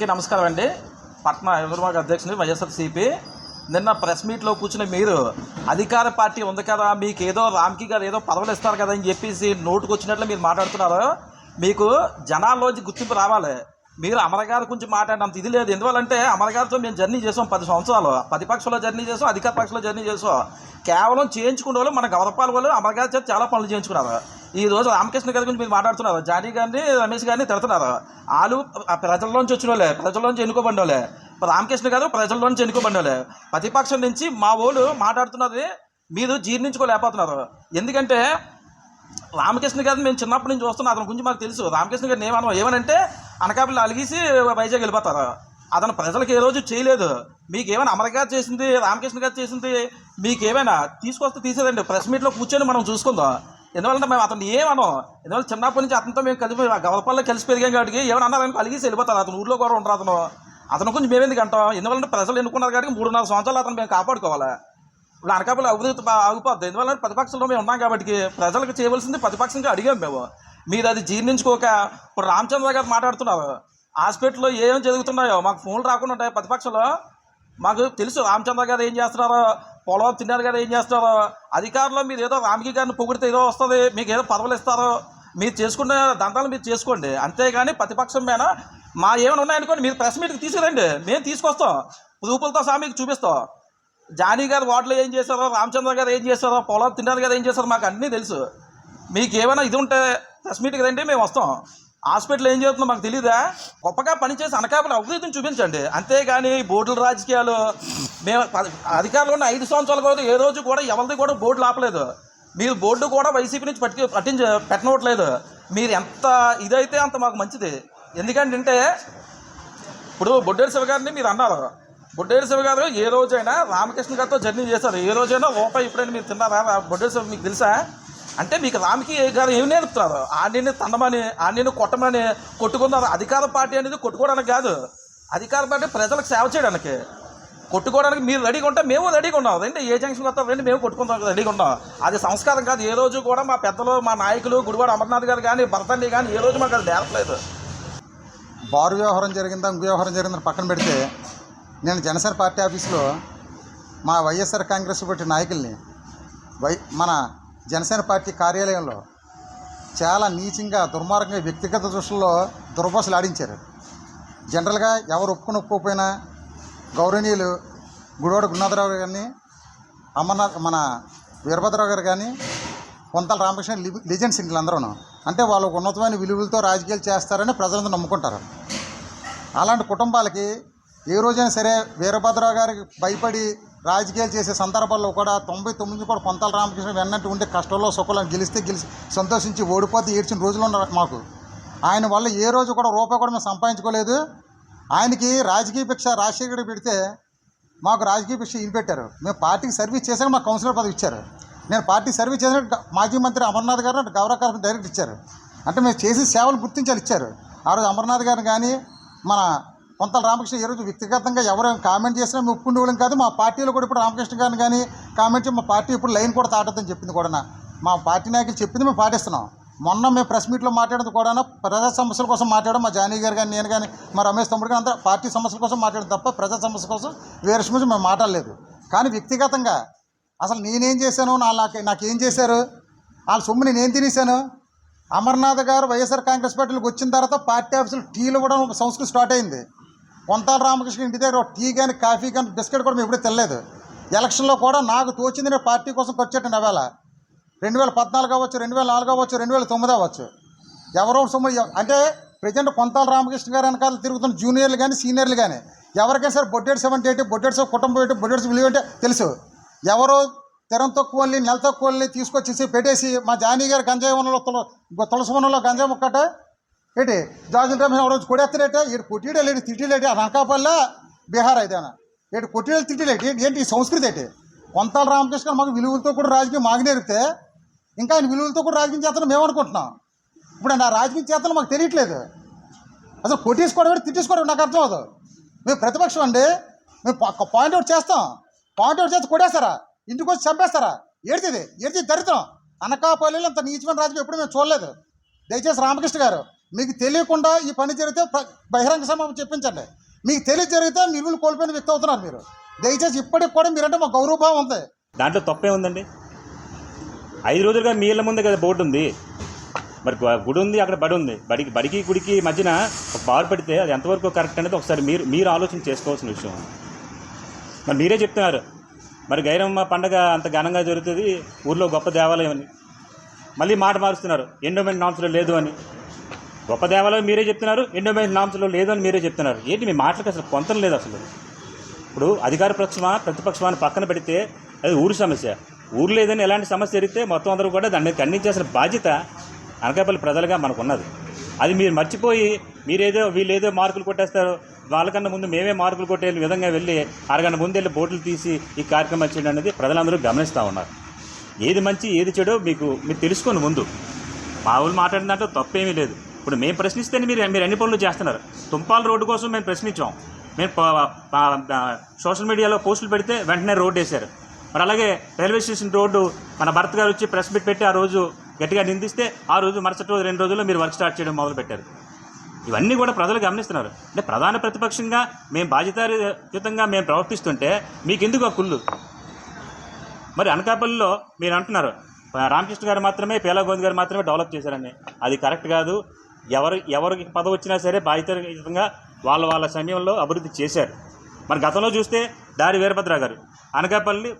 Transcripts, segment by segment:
అందరికీ నమస్కారం అండి. పట్న అధ్యక్షుడు అధ్యక్షుని వైఎస్ఆర్సీపీ నిన్న ప్రెస్ మీట్లో కూర్చున్న మీరు అధికార పార్టీ ఉంది కదా మీకు ఏదో రామ్కి గారు ఏదో పదవులు ఇస్తారు కదా అని చెప్పేసి నోటుకు వచ్చినట్లు మీరు మాట్లాడుతున్నారు. మీకు జనాల్లోంచి గుర్తింపు రావాలి. మీరు అమరగారి గురించి మాట్లాడినంత ఇది లేదు. ఎందువల్లంటే అమరగారితో మేము జర్నీ చేసాం పది సంవత్సరాలు. ప్రతిపక్షంలో జర్నీ చేసాం అధికార పక్షంలో జర్నీ చేసాం. కేవలం చేయించుకునే వాళ్ళు మన గౌరపాల వాళ్ళు అమరగారి చేత చాలా పనులు చేయించుకున్నారు. ఈ రోజు రామకృష్ణ గారి గురించి మీరు మాట్లాడుతున్నారు. జానీ గారిని రమేష్ గారిని తిడుతున్నారు. వాళ్ళు ప్రజల్లోంచి వచ్చిన వాళ్ళే ప్రజల్లోంచి ఎన్నుకోబడిన వాళ్ళే. రామకృష్ణ గారు ప్రజల్లోంచి ఎన్నుకోబడిన వాళ్ళే. ప్రతిపక్షం నుంచి మా వాళ్ళు మాట్లాడుతున్నది మీరు జీర్ణించుకోలేకపోతున్నారు. ఎందుకంటే రామకృష్ణ గారిని మేము చిన్నప్పటి నుంచి చూస్తున్నాం అతని గురించి మాకు తెలుసు. రామకృష్ణ గారిని ఏమన్నా ఏమనంటే అనకాపల్లి అలిగేసి వైజాగ్ వెళ్ళిపోతారు. అతను ప్రజలకు ఏ రోజు చేయలేదు. మీకేమైనా ఏమైనా అమర గారు చేసింది రామకృష్ణ గారు చేసింది మీకేమైనా తీసుకొస్తే తీసేదండి. ప్రెస్ మీట్లో కూర్చొని మనం చూసుకుందాం. ఎందువల్ల మేము అతను ఏమనో ఎందువల్ల చిన్నప్పటి నుంచి అతనితో మేము కలిసి గవలపల్లి కలిసి పెరిగాం కాబట్టి ఏమైనా అన్నారని కలిగేసి వెళ్ళిపోతారు. అతను ఊర్లో కూడా ఉండరు అతను. అతను గురించి మేమెందుకు అంటాం? ఎందువల్ల ప్రజలు ఎన్నుకున్నారు కాబట్టి మూడున్నర సంవత్సరాలు అతను మేము కాపాడుకోవాలి. ఇప్పుడు అనకాపల్లి అభివృద్ధి ఆగిపోద్ది. ఎందువల్ల ప్రతిపక్షంలో మేము ఉన్నాం కాబట్టి ప్రజలకు చేయవలసింది ప్రతిపక్షంగా అడిగాం మేము. మీరు అది జీర్ణించుకోక ఇప్పుడు రామచంద్ర గారు మాట్లాడుతున్నారు. హాస్పిటల్లో ఏం జరుగుతున్నాయో? మాకు ఫోన్లు రాకుండా ఉంటాయి ప్రతిపక్షంలో? మాకు తెలుసు రామచంద్ర గారు ఏం చేస్తున్నారో పొలం తిన్నారు గారు ఏం చేస్తున్నారో. అధికారులు మీరు ఏదో రామకి గారిని పొగిడితే ఏదో వస్తుంది మీకు ఏదో పదవులు ఇస్తారో. మీరు చేసుకున్న దంతాలు మీరు చేసుకోండి. అంతేగాని ప్రతిపక్షం మీద మా ఏమైనా ఉన్నాయనుకోండి మీరు ప్రెస్ మీట్కి తీసుకురండి. మేము తీసుకొస్తాం. రూపులతో సహా మీకు చూపిస్తాం. జానీ గారు వార్డులో ఏం చేశారో రామచంద్ర గారు ఏం చేశారో పొలం తిన్నారు గారు ఏం చేశారో మాకు అన్నీ తెలుసు. మీకు ఏమైనా ఇది ఉంటే ప్రెస్ మీట్కి రండి మేము వస్తాం. హాస్పిటల్ ఏం చేస్తుందో మాకు తెలియదా గొప్పగా పనిచేసి అనకాపల్లి అభివృద్ధిని చూపించండి. అంతేగాని బోర్డుల రాజకీయాలు మేము అధికారులు అధికారంలో ఉన్న ఐదు సంవత్సరాలు కూడా ఏ రోజు కూడా ఎవరిది కూడా బోర్డు ఆపలేదు. మీరు బోర్డు కూడా వైసీపీ నుంచి పట్టి పట్టించ పెట్టనవట్లేదు. మీరు ఎంత ఇదైతే అంత మాకు మంచిది. ఎందుకంటే ఇప్పుడు బొడ్డేరు శివ గారిని మీరు అన్నారు. బొడ్డేరు శివ గారు ఏ రోజైనా రామకృష్ణ గారితో జర్నీ చేశారు. ఏ రోజైనా రూపాయి ఇప్పుడైనా మీరు తిన్నారా? బొడ్డేరు శివ మీకు తెలుసా? అంటే మీకు రామికి గారు ఏమి నేర్పుతున్నారు? ఆడిని తండమని ఆడిని కొట్టమని కొట్టుకున్నారు. అధికార పార్టీ అనేది కొట్టుకోవడానికి కాదు. అధికార పార్టీ ప్రజలకు సేవ చేయడానికి. కొట్టుకోవడానికి మీరు రెడీగా ఉంటే మేము రెడీగా ఉన్నాం. రండి ఏ జంక్షన్ వస్తారు రండి మేము కొట్టుకుంటాం రెడీగా ఉన్నాం. అది సంస్కారం కాదు. ఏ రోజు కూడా మా పెద్దలు మా నాయకులు గుడివాడ అమర్నాథ్ గారు కానీ భరతండి కానీ ఏ రోజు మాకు అది నేర్పలేదు. బారు వ్యవహారం జరిగిందా ఇంకో వ్యవహారం జరిగిందని పక్కన పెడితే నేను జనసేన పార్టీ ఆఫీస్లో మా వైఎస్ఆర్ కాంగ్రెస్ పార్టీ నాయకుల్ని వై మన జనసేన పార్టీ కార్యాలయంలో చాలా నీచంగా దుర్మార్గంగా వ్యక్తిగత దృష్టిలో దుర్భాషలు ఆడించారు. జనరల్గా ఎవరు ఒప్పుకుని ఒప్పుకోకపోయినా గౌరవనీయులు గుడివాడ గురునాథరావు గారిని అమర్నాథ్ మన వీరభద్రరావు గారు కానీ కొంతల రామకృష్ణ లెజెండ్స్ లిజెండ్స్ వీళ్ళందరూ అంటే వాళ్ళకు ఉన్నతమైన విలువలతో రాజకీయాలు చేస్తారని ప్రజలందరూ నమ్ముకుంటారు. అలాంటి కుటుంబాలకి ఏ రోజైనా సరే వీరభద్రరావు గారికి భయపడి రాజకీయాలు చేసే సందర్భాల్లో కూడా తొంభై తొమ్మిది కూడా కొంతల రామకృష్ణ వెన్నట్టు ఉండే కష్టంలో సుఖంలో గెలిస్తే గెలిచి సంతోషించి ఓడిపోతే ఏడ్చిన రోజులు ఉన్నారు మాకు. ఆయన వల్ల ఏ రోజు కూడా రూపాయి కూడా మేము సంపాదించుకోలేదు. ఆయనకి రాజకీయ భిక్ష రాజశేఖర్ పెడితే మాకు రాజకీయ భిక్ష ఈయన పెట్టారు. మేము పార్టీకి సర్వీస్ చేశాక మాకు కౌన్సిలర్ పదవి ఇచ్చారు. నేను పార్టీ సర్వీస్ చేసిన మాజీ మంత్రి అమర్నాథ్ గారు అంటే గౌరవ కార్యక్రమం డైరెక్ట్ ఇచ్చారు. అంటే మేము చేసే సేవలు గుర్తించాలి ఇచ్చారు. ఆ రోజు అమర్నాథ్ గారిని కానీ మన కొంతల రామకృష్ణ ఈరోజు రోజు వ్యక్తిగతంగా ఎవరు కామెంట్ చేసినా మేము ఒప్పుకుండేవాళ్ళం కాదు. మా పార్టీలో కూడా ఇప్పుడు రామకృష్ణ గారిని కానీ కామెంట్ చేసి మా పార్టీ ఇప్పుడు లైన్ కూడా తాటద్దని చెప్పింది కూడా మా పార్టీ నాయకులు చెప్పింది మేము పాటిస్తున్నాం. మొన్న మేము ప్రెస్ మీట్లో మాట్లాడేది కూడా ప్రజా సమస్యల కోసం మాట్లాడడం మా జానీ గారు కానీ నేను కానీ మా రమేష్ తమ్ముడు కానీ అంతా పార్టీ సమస్యల కోసం మాట్లాడడం తప్ప ప్రజా సమస్య కోసం వేరే సమస్య మేము మాట్లాడలేదు. కానీ వ్యక్తిగతంగా అసలు నేనేం చేశాను? నా నాకు నాకేం చేశారు? వాళ్ళ సొమ్ము నేనేం తినేశాను? అమర్నాథ్ గారు వైఎస్ఆర్ కాంగ్రెస్ పార్టీలకు వచ్చిన తర్వాత పార్టీ ఆఫీసులు టీలు కూడా సంస్కృతి స్టార్ట్ అయింది. కొంతాల రామకృష్ణ ఇంటి దగ్గర టీ కానీ కాఫీ కానీ బిస్కెట్ కూడా మేము ఎప్పుడూ తినలేదు. ఎలక్షన్లో కూడా నాకు తోచింది నేను పార్టీ కోసం ఖర్చు నవేళ రెండు వేల పద్నాలుగు అవ్వచ్చు రెండు వేల నాలుగు అవ్వచ్చు రెండు వేల తొమ్మిది అవ్వచ్చు. ఎవరో సొమ్ము అంటే ప్రజెంట్ కొంతాల రామకృష్ణ గారు వెనకాల తిరుగుతున్న జూనియర్లు కానీ సీనియర్లు కానీ ఎవరికైనా సరే Boddedu seventy eight Boddedu seven కుటుంబం ఏంటి బొడ్డేడు విలువ ఏంటి తెలుసు. ఎవరో తెరం తక్కువ నెల తక్కువ తీసుకొచ్చేసి పెట్టేసి మా జానీ గారు గంజాయి వనంలో తుల తులసి వనంలో గంజాయి ముక్కట ఏంటి? జాజుల రమేష్ ఒకరోజు కొడేస్తారేట? ఈడు కొట్టిడే లేడు తిట్టిలేటి ఆ బీహార్ అయితేనా? ఏంటి కొట్టిడలు తిట్టిలేటి ఏంటి ఈ సంస్కృతి ఏంటి? కొంతాల రామకృష్ణ మాకు విలువలతో కూడా రాజకీయం మాకు నేర్పితే ఇంకా ఆయన విలువలతో కూడా రాజకీయం చేస్తాను మేము అనుకుంటున్నాం. ఇప్పుడు నా రాజకీయం చేస్తాను మాకు తెలియట్లేదు. అసలు కొట్టేసుకోవడం కూడా తిట్టేసుకోవడం నాకు అర్థం అవుతుంది మేము ప్రతిపక్షం అండి. మేము పాయింట్ అవుట్ చేస్తాం. పాయింట్ అవుట్ చేస్తే కొట్టేస్తారా? ఇంటికి వచ్చి చంపేస్తారా? ఏడిది ఏడిది దరిద్రం? అనకాపల్లిలో అంత నీచమైన రాజకీయం ఎప్పుడు మేము చూడలేదు. దయచేసి రామకృష్ణ గారు మీకు తెలియకుండా ఈ పని జరిగితే బహిరంగ సమావేశం చెప్పించండి. మీకు తెలియ జరిగితే నిలువలు కోల్పోయిన వ్యక్తి అవుతున్నారు మీరు. దయచేసి ఇప్పటికి కూడా మీరంటే మా గౌరవభావం ఉంది. దాంట్లో తప్పే ఉందండి? ఐదు రోజులుగా మీ ఇళ్ళ ముందే కదా బోర్డు ఉంది. మరి గుడి ఉంది అక్కడ బడి ఉంది. బడికి బడికి గుడికి మధ్యన ఒక బారు పెడితే అది ఎంతవరకు కరెక్ట్ అనేది ఒకసారి మీరు మీరు ఆలోచన చేసుకోవాల్సిన విషయం. మరి మీరే చెప్తున్నారు. మరి గైరమ్మ పండగ అంత ఘనంగా జరుగుతుంది. ఊర్లో గొప్ప దేవాలయం అని. మళ్ళీ మాట మారుస్తున్నారు. ఎండోమెంట్ నామ్స్లో లేదు అని. గొప్ప దేవాలయం మీరే చెప్తున్నారు ఎండోమెంట్ నామ్స్లో లేదని మీరే చెప్తున్నారు. ఏంటి మీ మాటలకు అసలు కొంత లేదు అసలు? ఇప్పుడు అధికార పక్షమా ప్రతిపక్షమా పక్కన పెడితే అది ఊరు సమస్య. ఊరు లేదని ఎలాంటి సమస్య జరిగితే మొత్తం అందరూ కూడా దాన్ని ఖండించాల్సిన బాధ్యత అనకాపల్లి ప్రజలుగా మనకు ఉన్నది అది మీరు మర్చిపోయి మీరేదో వీళ్ళేదో మార్కులు కొట్టేస్తారు. వాళ్ళకన్నా ముందు మేమే మార్కులు కొట్టే విధంగా వెళ్ళి అరగంట ముందు వెళ్ళి బోర్డులు తీసి ఈ కార్యక్రమం చేయడం అనేది ప్రజలందరూ గమనిస్తూ ఉన్నారు. ఏది మంచి ఏది చెడో మీకు మీరు తెలుసుకోండి ముందు. మా ఊళ్ళు మాట్లాడిన దాంట్లో తప్పేమీ లేదు. ఇప్పుడు మేము ప్రశ్నిస్తేనే మీరు మీరు అన్ని పనులు చేస్తున్నారు? తుంపాల రోడ్డు కోసం మేము ప్రశ్నించాం. మేము సోషల్ మీడియాలో పోస్టులు పెడితే వెంటనే రోడ్డు వేశారు. మరి అలాగే రైల్వే స్టేషన్ రోడ్డు మన భర్త గారు వచ్చి ప్రెస్ మీట్ పెట్టి ఆ రోజు గట్టిగా నిందిస్తే ఆ రోజు మరుసటి రోజు రెండు రోజుల్లో మీరు వర్క్ స్టార్ట్ చేయడం మొదలు పెట్టారు. ఇవన్నీ కూడా ప్రజలు గమనిస్తున్నారు. అంటే ప్రధాన ప్రతిపక్షంగా మేము బాధ్యతాయుతంగా మేము ప్రవర్తిస్తుంటే మీకెందుకు ఆ కుళ్ళు? మరి అనకాపల్లిలో మీరు అంటున్నారు రామకృష్ణ గారు మాత్రమే పేలా గోవింద్ గారు మాత్రమే డెవలప్ చేశారని. అది కరెక్ట్ కాదు. ఎవరు ఎవరికి పదవి వచ్చినా సరే బాధ్యతయుతంగా వాళ్ళ వాళ్ళ సమయంలో అభివృద్ధి చేశారు. మరి గతంలో చూస్తే దారి వీరభద్ర గారు. అనకాపల్లి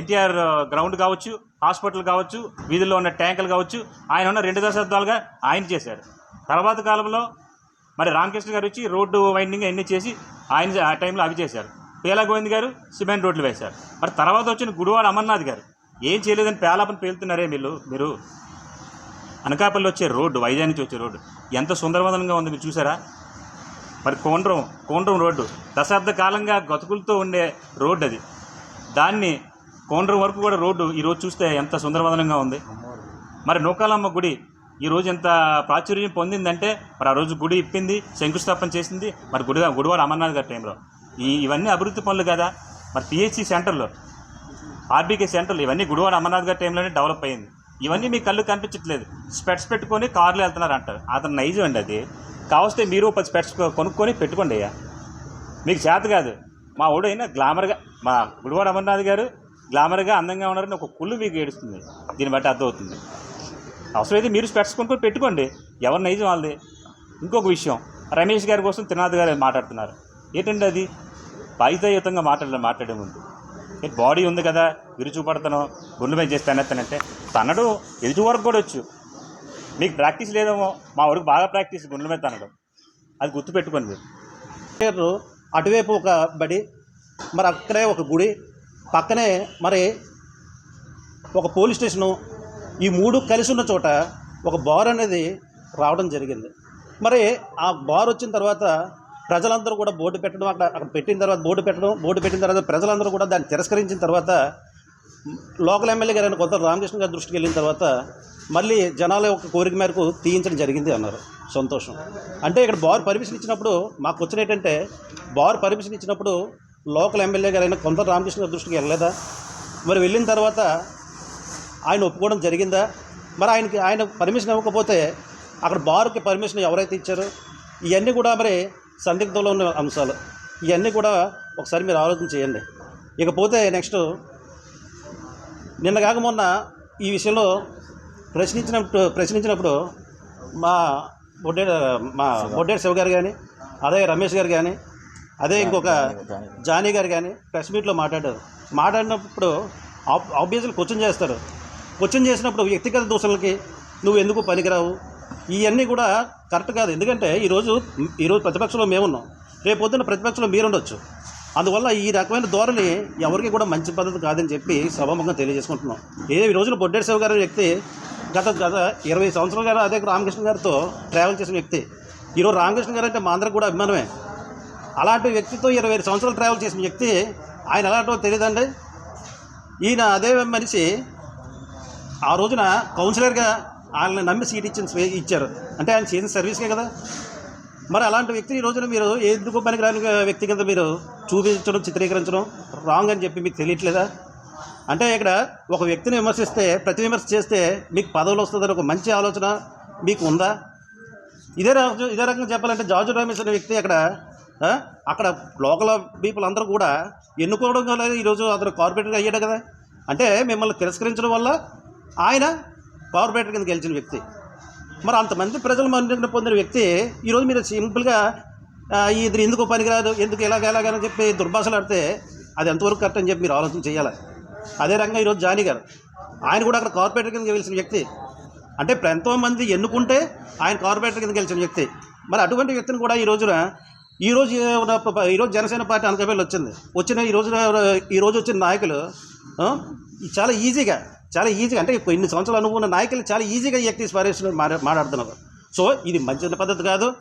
ఎన్టీఆర్ గ్రౌండ్ కావచ్చు హాస్పిటల్ కావచ్చు వీధుల్లో ఉన్న ట్యాంకులు కావచ్చు ఆయన ఉన్న రెండు దశాబ్దాలుగా ఆయన చేశారు. తర్వాత కాలంలో మరి రామకృష్ణ గారు వచ్చి రోడ్డు వైండింగ్ అన్నీ చేసి ఆయన ఆ టైంలో అవి చేశారు. పేలా గోవింద్ గారు సిమెంట్ రోడ్లు వేశారు. మరి తర్వాత వచ్చిన గుడివాడ అమర్నాథ్ గారు ఏం చేయలేదని పేలాపని పేలుతున్నారే మీరు మీరు? అనకాపల్లి వచ్చే రోడ్డు వైజాగ్ నుంచి వచ్చే రోడ్డు ఎంత సుందరవందనంగా ఉంది మీరు చూసారా? మరి కోండ్రం కోండ్రం రోడ్డు దశాబ్ద కాలంగా గతుకులతో ఉండే రోడ్డు అది. దాన్ని కోండ్రం వరకు కూడా రోడ్డు ఈరోజు చూస్తే ఎంత సుందరవందనంగా ఉంది. మరి నూకాలమ్మ గుడి ఈరోజు ఎంత ప్రాచుర్యం పొందిందంటే మరి ఆ రోజు గుడి ఇప్పింది శంకుస్థాపన చేసింది మరి గుడి గుడివాడ అమర్నాథ్ గారి టైంలో. ఈ ఇవన్నీ అభివృద్ధి పనులు కదా? మరి పిహెచ్సి సెంటర్లో ఆర్బీకే సెంటర్లు ఇవన్నీ గుడివాడ అమర్నాథ్ గారి టైంలోనే డెవలప్ అయింది ఇవన్నీ మీ కళ్ళు కనిపించట్లేదు. స్పెట్స్ పెట్టుకొని కార్లు వెళ్తున్నారు అంటారు. అతను నైజం అండి అది. కావస్తే మీరు పది స్పెట్స్ కొనుక్కొని పెట్టుకోండి అయ్యా. మీకు చేత కాదు. మా ఓడైనా గ్లామర్గా మా గుడివాడ అమర్నాథ్ గారు గ్లామర్గా అందంగా ఉన్నారని ఒక కుళ్ళు మీకు ఏడుస్తుంది. దీన్ని బట్టి అర్థమవుతుంది. అవసరమైతే మీరు స్పెట్స్ కొనుక్కొని పెట్టుకోండి. ఎవరి నైజం వాళ్ళది? ఇంకొక విషయం. రమేష్ గారి కోసం త్రినాథ్ గారు మాట్లాడుతున్నారు. ఏంటంటే అది? బాధ్యతాయుతంగా మాట్లాడ మాట్లాడే ముందు. బాడీ ఉంది కదా విరుచూపడతాను గుండె మీద చేస్తాను అతనంటే తనడు ఎదుటి వరకు కూడా వచ్చు. మీకు ప్రాక్టీస్ లేదేమో మా వాడికి బాగా ప్రాక్టీస్ గుండెల మీద తనడం. అది గుర్తుపెట్టుకోండి మీరు. అటువైపు ఒక బడి మరి అక్కడే ఒక గుడి పక్కనే మరి ఒక పోలీస్ స్టేషను ఈ మూడు కలిసి ఉన్న చోట ఒక బార్ అనేది రావడం జరిగింది. మరి ఆ బార్ వచ్చిన తర్వాత ప్రజలందరూ కూడా బోర్డు పెట్టడం అక్కడ అక్కడ పెట్టిన తర్వాత బోర్డు పెట్టడం బోర్డు పెట్టిన తర్వాత ప్రజలందరూ కూడా దాన్ని తిరస్కరించిన తర్వాత లోకల్ ఎమ్మెల్యే గారైన కొత్త రామకృష్ణ గారి దృష్టికి వెళ్ళిన తర్వాత మళ్ళీ జనాల యొక్క కోరిక మేరకు తీయించడం జరిగింది అన్నారు. సంతోషం. అంటే ఇక్కడ బార్ పర్మిషన్ ఇచ్చినప్పుడు మాకు వచ్చిన ఏంటంటే బార్ పర్మిషన్ ఇచ్చినప్పుడు లోకల్ ఎమ్మెల్యే గారైన కొంత రామకృష్ణ గారి దృష్టికి వెళ్ళలేదా? మరి వెళ్ళిన తర్వాత ఆయన ఒప్పుకోవడం జరిగిందా? మరి ఆయనకి ఆయన పర్మిషన్ ఇవ్వకపోతే అక్కడ బార్కి పర్మిషన్ ఎవరైతే ఇచ్చారో? ఇవన్నీ కూడా మరి సందిగ్ధంలో ఉన్న అంశాలు ఇవన్నీ కూడా ఒకసారి మీరు ఆలోచన చేయండి. ఇకపోతే నెక్స్ట్ నిన్న కాక మొన్న ఈ విషయంలో ప్రశ్నించినప్పుడు ప్రశ్నించినప్పుడు మా బొడ్డే మా బొడ్డేటి శివ గారు కానీ అదే రమేష్ గారు కానీ అదే ఇంకొక జానీ గారు. కానీ ప్రెస్ మీట్లో మాట్లాడారు. మాట్లాడినప్పుడు ఆబ్వియస్లీ క్వశ్చన్ చేస్తారు. క్వశ్చన్ చేసినప్పుడు వ్యక్తిగత దూషణలకి నువ్వు ఎందుకు పనికిరావు? ఇవన్నీ కూడా కరెక్ట్ కాదు. ఎందుకంటే ఈరోజు ఈరోజు ప్రతిపక్షంలో మేమున్నాం. రేపు పొద్దున్న ప్రతిపక్షంలో మీరుండొచ్చు. అందువల్ల ఈ రకమైన ధోరణి ఎవరికి కూడా మంచి పద్ధతి కాదని చెప్పి సభాముఖంగా తెలియజేసుకుంటున్నాం. ఏ ఈ రోజున బొడ్డేటి శివ గారి వ్యక్తి గత గత ఇరవై సంవత్సరాల గారు అదే రామకృష్ణ గారితో ట్రావెల్ చేసిన వ్యక్తి. ఈరోజు రామకృష్ణ గారు అంటే మా అందరికి కూడా అభిమానమే. అలాంటి వ్యక్తితో ఇరవై ఐదు సంవత్సరాలు ట్రావెల్ చేసిన వ్యక్తి ఆయన ఎలాంటో తెలియదండి. ఈయన అదే మనిషి ఆ రోజున కౌన్సిలర్గా వాళ్ళని నమ్మి సీట్ ఇచ్చిన ఇచ్చారు. అంటే ఆయన చేసిన సర్వీస్కే కదా? మరి అలాంటి వ్యక్తిని ఈ రోజున మీరు ఎందుకు పనికిరాని వ్యక్తి కింద మీరు చూపించడం చిత్రీకరించడం రాంగ్ అని చెప్పి మీకు తెలియట్లేదా? అంటే ఇక్కడ ఒక వ్యక్తిని విమర్శిస్తే ప్రతి విమర్శ చేస్తే మీకు పదవులు వస్తుందని ఒక మంచి ఆలోచన మీకు ఉందా? ఇదే రకం ఇదే రకంగా చెప్పాలంటే జార్జు రమేష్ అనే వ్యక్తి అక్కడ అక్కడ లోకల్ పీపుల్ అందరూ కూడా ఎన్నుకోవడం వల్ల ఈరోజు అతను కార్పొరేటర్ అయ్యాడు కదా? అంటే మిమ్మల్ని తిరస్కరించడం వల్ల ఆయన కార్పొరేటర్ కింద గెలిచిన వ్యక్తి. మరి అంతమంది ప్రజలు మన్నికను పొందిన వ్యక్తి ఈరోజు మీరు సింపుల్గా ఇది ఎందుకు పనికిరాదు ఎందుకు ఎలాగ ఎలాగని చెప్పి దుర్భాషలు ఆడితే అది ఎంతవరకు కరెక్ట్ అని చెప్పి మీరు ఆలోచన చేయాలి. అదే రకంగా ఈరోజు జానీ గారు ఆయన కూడా అక్కడ కార్పొరేటర్ కింద గెలిచిన వ్యక్తి. అంటే ఎంతో ఎంతోమంది ఎన్నుకుంటే ఆయన కార్పొరేటర్ కింద గెలిచిన వ్యక్తి. మరి అటువంటి వ్యక్తిని కూడా ఈ రోజున ఈ రోజు ఉన్న- ఈరోజు జనసేన పార్టీ అనకాపల్లి వచ్చింది. వచ్చిన ఈ రోజున ఈరోజు వచ్చిన నాయకులు చాలా ఈజీగా చాలా ఈజీగా అంటే కొన్ని అనుభవం ఉన్న నాయకులు చాలా ఈజీగా ఈ వ్యక్తి స్వరేషన్ మాట్లాడుతున్నారు. సో ఇది మంచి పద్ధతి కాదు.